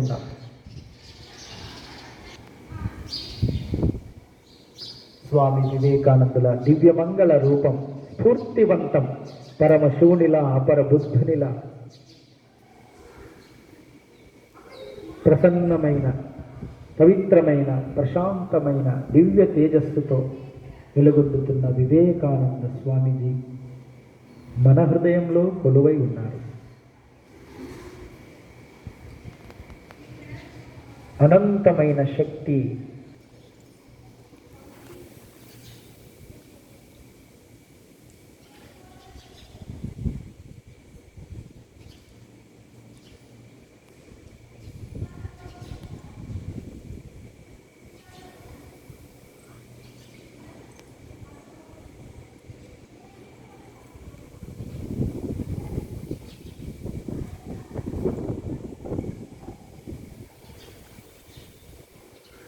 చేసుకుందాం స్వామి వివేకానందుల దివ్యమంగళ రూపం స్ఫూర్తివంతం పరమశివునిలా అపర బుద్ధునిలా ప్రసన్నమైన పవిత్రమైన ప్రశాంతమైన దివ్య తేజస్సుతో వెలుగొందుతున్న వివేకానంద స్వామిజీ మన హృదయంలో కొలువై ఉన్నారు. అనంతమైన శక్తి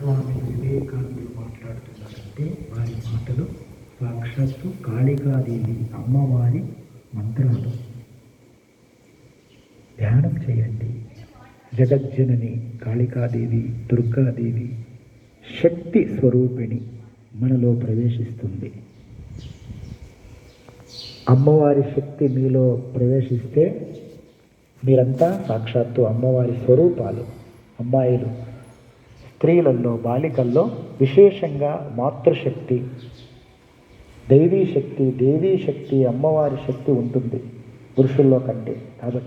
స్వామి వివేకానందులు మాట్లాడుతున్నారంటే వారి మాటలు సాక్షాత్తు కాళికాదేవి అమ్మవారి మంత్రాలు. ధ్యానం చేయండి. జగజ్జనని కాళికాదేవి దుర్గాదేవి శక్తి స్వరూపిణి మనలో ప్రవేశిస్తుంది. అమ్మవారి శక్తి మీలో ప్రవేశిస్తే మీరంతా సాక్షాత్తు అమ్మవారి స్వరూపాలు అమ్మాయిలు. స్త్రీలలో బాలికల్లో విశేషంగా మాతృశక్తి దైవీ శక్తి దేవీ శక్తి అమ్మవారి శక్తి ఉంటుంది పురుషుల్లో కంటే. కాబట్టి